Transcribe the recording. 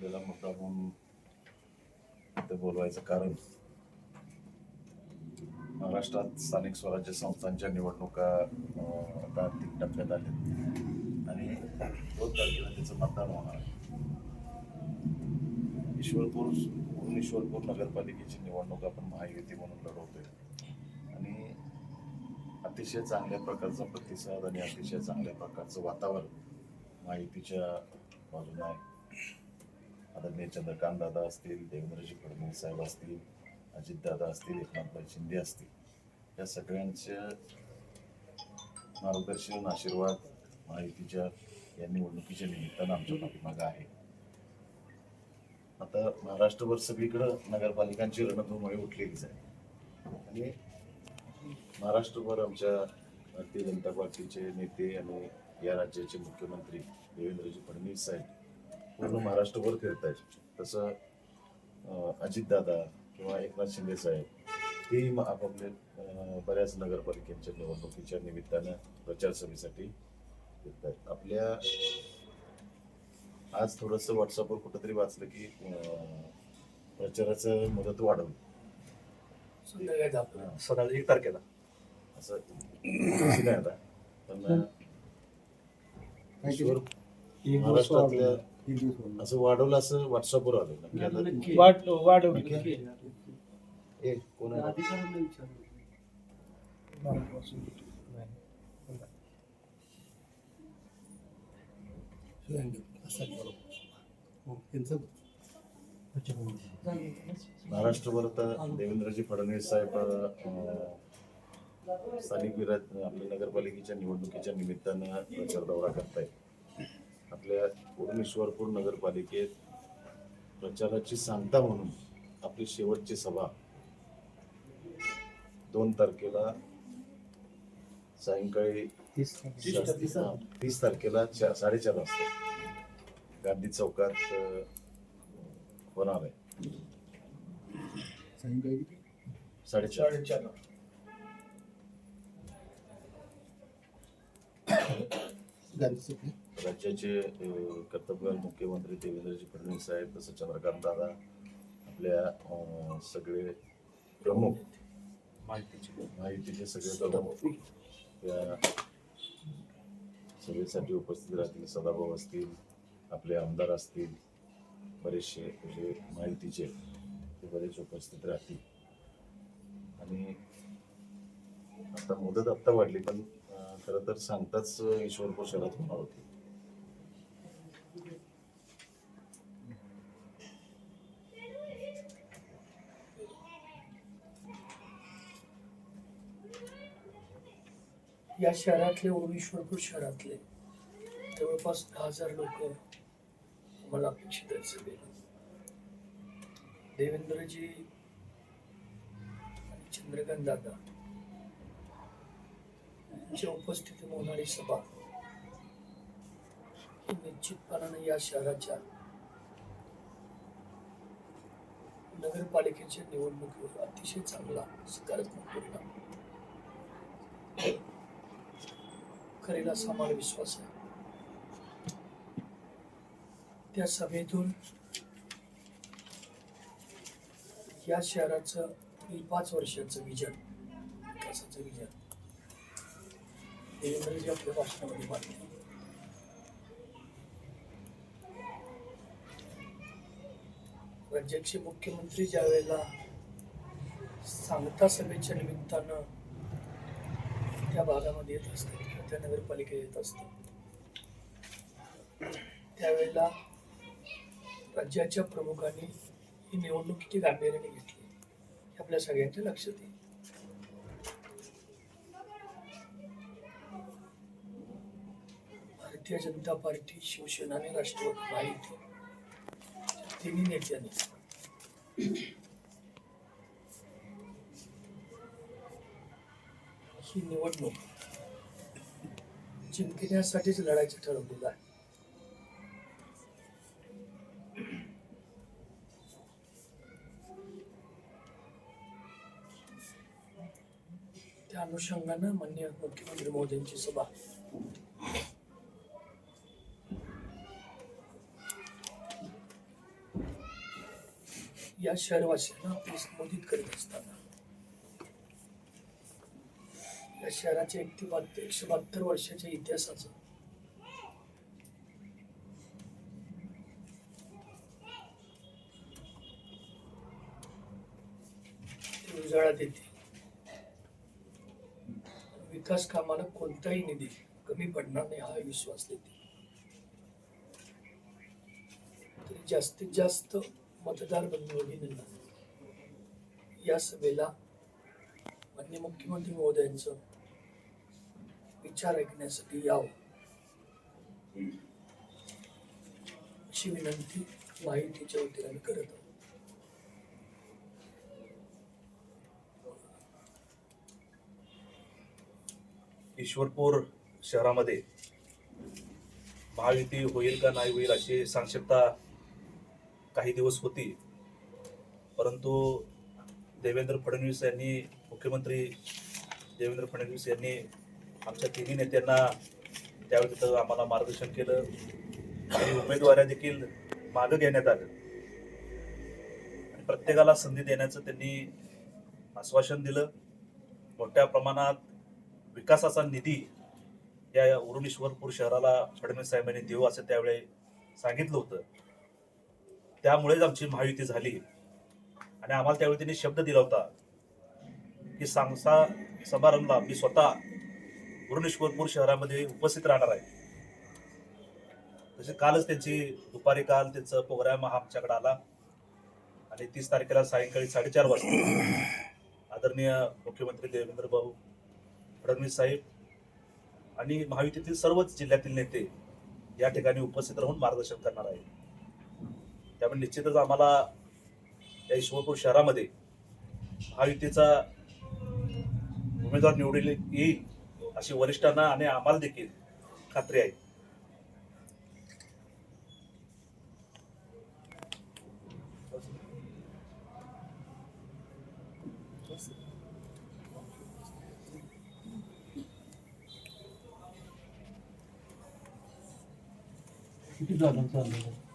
आपल्याला मुद्दा म्हणून इथे बोलवायचं कारण महाराष्ट्रात स्थानिक स्वराज्य संस्थांच्या निवडणुका आता तीन टप्प्यात आल्या आणि दोन तारखेला त्याचं मतदान होणार आहे. ईश्वरपूर म्हणून ईश्वरपूर नगरपालिकेची निवडणूक आपण महायुती म्हणून लढवतोय. आणि अतिशय चांगल्या प्रकारचा प्रतिसाद आणि अतिशय चांगल्या प्रकारचं वातावरण माहितीच्या बाजूने आहे. आदरणीय चंद्रकांत दादा असतील देवेंद्रजी फडणवीस साहेब असतील अजितदादा असतील एकनाथभाई शिंदे असतील या सगळ्यांच्या मार्गदर्शन आशीर्वाद माहितीच्या या निवडणुकीच्या निमित्तानं आमच्या पाठीमागं आहे. आता महाराष्ट्रभर सगळीकडं नगरपालिकांची रणधुमाळी उठलेलीच आहे. आणि महाराष्ट्रभर आमच्या भारतीय जनता पार्टीचे नेते आणि या राज्याचे मुख्यमंत्री देवेंद्रजी फडणवीस साहेब पूर्ण महाराष्ट्रभर फिरत आहेत तसं अजितदादा किंवा एकनाथ शिंदे साहेब हेही म- आपापले बऱ्याच नगरपालिकेच्या निवडणुकीच्या निमित्तानं प्रचार सभेसाठी फिरत आहेत आपल्या आज थोडंसं व्हॉट्सअपवर कुठंतरी वाचलं की प्रचाराचं मुदत वाढवली. सकाळी एक तारखेला. असं नाही आता. पण असं वाढवलं असं व्हॉट्सअपवर आलं नक्की आता नक्की. वाढ वाढवली नक्की. ए कोण आहे? अधिकाऱ्यांना विचारलं महाराष्ट्रभर आता देवेंद्रजी फडणवीस साहेब अं, स्थानिक विराज आपल्या नगरपालिकेच्या निवडणुकीच्या निमित्तानं प्रचार दौरा करतायत आपल्या उडणेश्वरपूर नगरपालिकेत प्रचाराची सांगता म्हणून आपली शेवटची सभा दोन तारखेला सायंकाळी तीस तीस? तारखेला चा- साडेचार वाजता गांधी चौकात होणार आहे. साडेचार. साडेचार. राज्याचे कर्तव्यवान मुख्यमंत्री देवेंद्रजी फडणवीस साहेब तसं चंद्रकांत दादा आपल्या सगळे प्रमुख माहितीची. माहितीचे सगळे प्रमुख या सभेसाठी उपस्थित राहतील सदाभाऊ असतील आपले आमदार असतील बरेचसे म्हणजे माहितीचे ते बरेच उपस्थित राहतील. आणि आता मुदत आत्ता वाढली पण खरं तर सांगताच ईश्वरपूर शहरात होणार होती. या शहरातले उर्वीश्वरपूर शहरातले. जवळपास दहा हजार लोक मला अपेक्षित आहेत सभेला देवेंद्रजी आणि चंद्रकांत दादा यांच्या उपस्थितीत होणारी सभा निश्चितपणाने या शहराच्या नगरपालिकेच्या निवडणुकीवर अतिशय चांगला सकारात्मक परिणाम. करेल असा मला विश्वास आहे. त्या सभेतून या शहराचं पुढील पाच वर्षाचं विजन विकासाचं विजन देवेंद्रजी आपल्या भाषणामध्ये मांडले. राज्याचे मुख्यमंत्री ज्या वेळेला सांगता सभेच्या निमित्तानं त्या भागामध्ये येत असतात आपल्या नगरपालिकेत येत असतात त्यावेळेला राज्याच्या प्रमुखांनी ही निवडणूक किती गांभीर्याने घेतली हे आपल्या सगळ्यांच्या लक्षात येईल भारतीय जनता पार्टी शिवसेना आणि राष्ट्रवादी माहिती तिन्ही नेत्यांनी. ही निवडणूक जिंकण्यासाठीच लढायचं ठरवलेलं आहे. त्या अनुषंगानं मान्य मुख्यमंत्री मोदींची सभा. या शहरवासियांना आपली संबोधित करीत असताना या शहराच्या एकशे बहात्तर एकशे बहात्तर वर्षाच्या इतिहासाचं. उजाळा देते विकास कामाला कोणताही निधी कमी पडणार नाही हा विश्वास देते. जास्तीत जास्त मतदार बंधू भगिनींना या सभेला मान्य मुख्यमंत्री महोदयांचं विचार ऐकण्यासाठी यावं. अशी विनंती माहितीच्या वतीने करत आहोत. ईश्वरपूर शहरामध्ये महायुती होईल का नाही होईल अशी सांक्षिकता काही दिवस होती. परंतु देवेंद्र फडणवीस यांनी मुख्यमंत्री देवेंद्र फडणवीस यांनी आमच्या तिन्ही नेत्यांना त्यावेळी तिथं आम्हाला मार्गदर्शन केलं. आणि उमेदवाऱ्या देखील मागं घेण्यात आलं. आणि प्रत्येकाला संधी देण्याचं त्यांनी आश्वासन दिलं. मोठ्या प्रमाणात विकासाचा निधी या उरुणेश्वरपूर शहराला फडणवीस साहेबांनी देऊ असं त्यावेळी सांगितलं होतं. त्यामुळेच आमची महायुती झाली. आणि आम्हाला त्यावेळी त्यांनी शब्द दिला होता. की सांगसा समारंभला मी स्वतः भुवनेश्वरपूर शहरामध्ये उपस्थित राहणार आहे. तसे कालच त्यांची दुपारी काल त्यांचा प्रोग्राम हा आमच्याकडे आला. आणि तीस तारखेला सायंकाळी साडेचार वाजता आदरणीय मुख्यमंत्री देवेंद्र भाऊ फडणवीस साहेब आणि महायुतीतील सर्वच जिल्ह्यातील नेते या ठिकाणी उपस्थित राहून मार्गदर्शन करणार आहे त्यामुळे निश्चितच आम्हाला या ईश्वरपूर शहरामध्ये महायुतीचा उमेदवार निवडले येईल अशी वरिष्ठांना आणि आम्हाला देखील खात्री आहे. किती जागा चालू